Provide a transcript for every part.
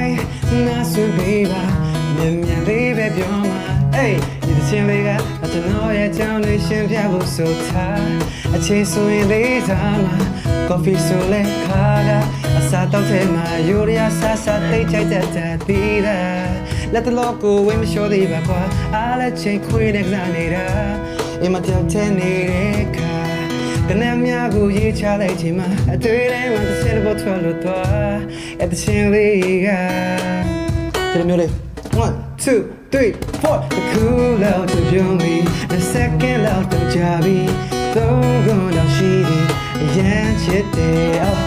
တိုင်းငါဆွေးပေးပါမြန်မြန်လေးပဲပြောမှာအေးဒီတစ်ချင်းလေးကကျွန်တော်ရဲ့ကြောင်းလေးရှင်းပြဖို့ဆိုထားအချိန်ဆိုရင်လေးစားမှာ coffee ဆိုလဲခါကအစားတောက်တဲ့မှာယူရီးယားဆာဆာတိတ်ချိုက်တဲ့တဲ့တီးတာလက်တလောကိုဝင်းမလျှော်သေးပါကွာအားလည်းချိန်ခွေးနဲ့ကစားနေတာအင်မတောက်တဲ့နေတဲ့ခါကနေ့မြ ကိုရေးချလိုက်ချိန်မှာအတွေ့အကြုံတစ်စက်ဘောထွက်လို့တော့အတချင်းလေးကဒီလိုမျိုးလေး1 2 3 4the cool out to you me the second out to jabi သုံးခုတော့ရှိသည်အရန်ချစ်တယ်အော်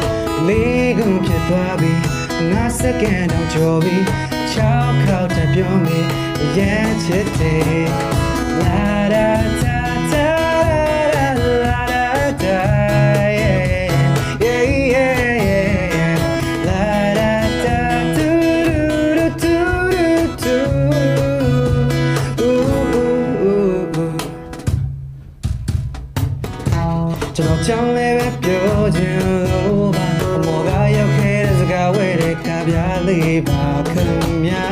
လေးခုဖြစ်သွားပြီငါ second တော့ကြော်ပြီချောက်ခေါက်တဲ့ပြောမိအရန်ချစ်တယ် la da ကျွန်တော်ကြောင်းလေးပဲပြောချင်လို့ပါအမော်ကရောက်ခဲ့တဲ့စကားဝဲတဲ့ကပြားလေးပါခင်ဗျာ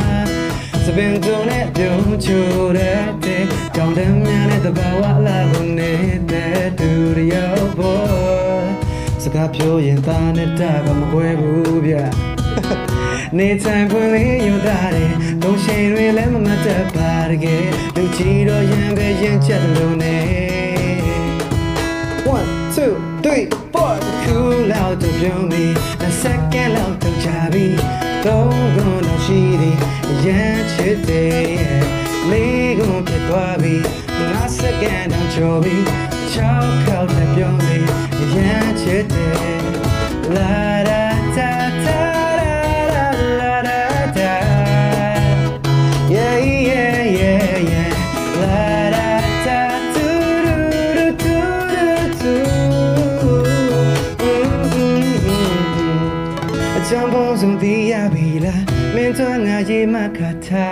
စပင်တုံနဲ့ပြုံးချိုတဲ့တဲ့ကြောင်တမ်းများနဲ့တဘာဝလာကိုနေတဲ့သူတယောက်ပေါ်စကားပြောရင်သားနဲ့တာကမကွဲဘူးဗျနေတိုင်းပွင့်လေးယူသားတယ်ဒုံရှိန်တွေလည်းမမတ်တတ်ပါတကယ်လူကြီးတော့ရင်ပဲရင်ချက်လုံးနဲ့ One, two, three, four. The cool out to blow me. The second out to jabi. Don't go no shitty. Yeah, chitty. Lego get wabi. Not second out joby. Chalk out to blow me. Yeah, chitty. La da da da A jump on some the abila. Mentor na ye makata.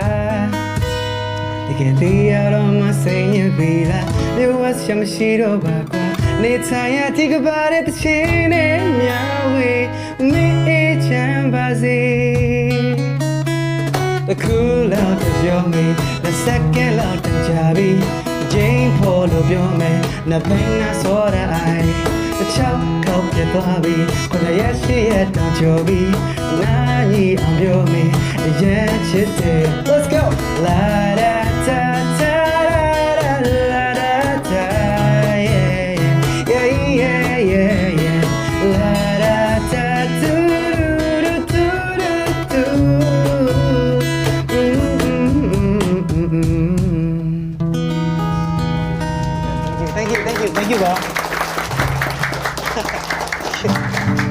တကယ်လေးရတော့မစိန်ရပြီလားလူဝတ်ချမရှိတော့ပါကွာနေထိုင်ရဒီကပါတဲ့တချင်းနဲ့မြဝေမင်းအေးချမ်းပါစေ The cool out to your me The second Let's go! La da da da da la da da yeah. Yeah yeah yeah la da da do do do do do Thank you, thank you, thank you, thank you. ပါ